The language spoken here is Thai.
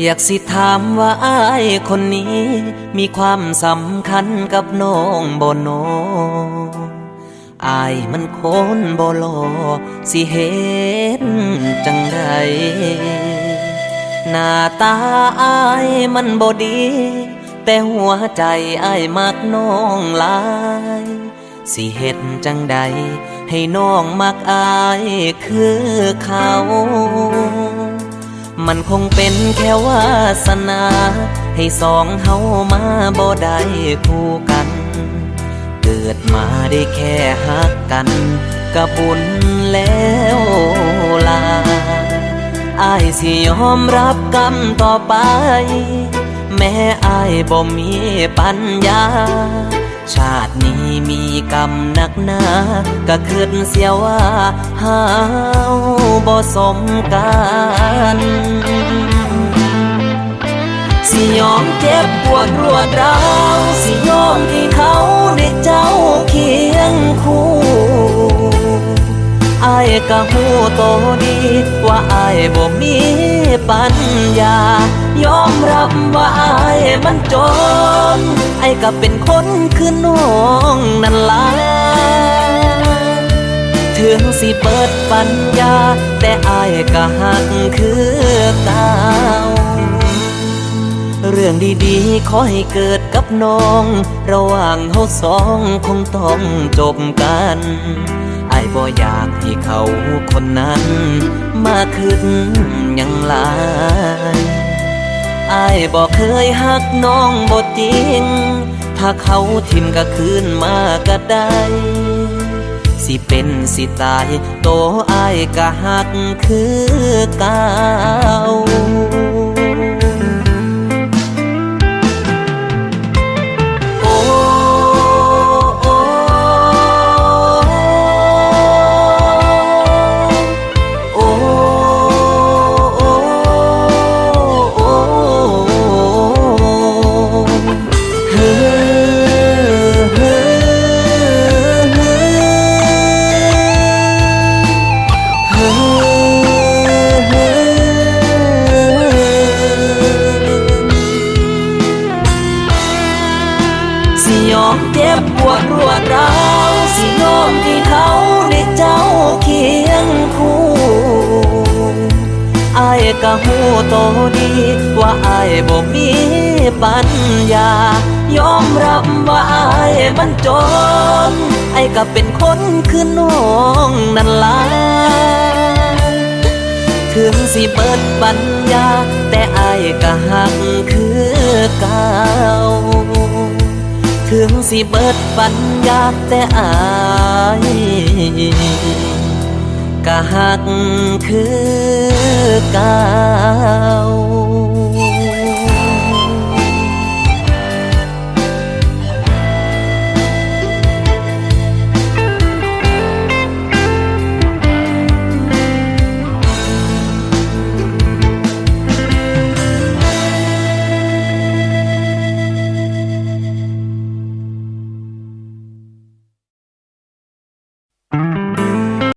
อยากสิถามว่าอายคนนี้ มีความสำคัญกับน้องบ่โนอายมันคนบ่หลอสิเห็นจังใดหน้าตาอายมันบ่ดี แต่หัวใจอายมักน้องหลาย สิเฮ็ดจังใด ให้น้องมักอายคือเขา มันคงเป็นแค่วาสนา ให้สองเฮามาบ่ได้คู่กัน เกิดมาได้แค่หักกันก็บุญแล้วลาอายสิยอมรับกรรมต่อไป แม้อายบ่มีปัญญา ชาตินี้มีกรรมหนักหนาก็คิดเสียว่าเฮาบ่สมกั น สิยอมเจ็บปวดรวดร้าวสิยอมที่เขาได้เจ้าเคียงคู่อายก็หูโตดี ว่าอายบ่มีปัญญา ยอมรับว่าอายมันจน ไอ้ก็เป็นคนคือน้องนั่นล่ะ ถึงสิเปิดปัญญา แต่อายก็หักคือเก่าเรื่องดีๆ ขอให้เกิดกับน้อง ระหว่างเฮาสองคงต้องจบกันไอ้ายบ่อยากให้เขาคนนั้น มาขึ้นยังหลายไอ้ายบ่เคยหักน้องบ่จริง ถ้าเขาทิมก็คืนมาก็ได้ สิเป็นสิตายโตอายกะหักคือเก่า สิยอมเจ็บปวดรวดร้าวสิยอมที่เขาได้เจ้าเคียงคู่อายก็หูโตดีว่าอายบ่มีปัญญายอมรับว่าอายมันจนไอ้ก็เป็นคนคือน้องนั่นล่ะถึงสิเปิดปัญญา แต่อายก็หักคือเก่า ถึงสิเบิดปัญญาแต่อายกะหักคือเก่า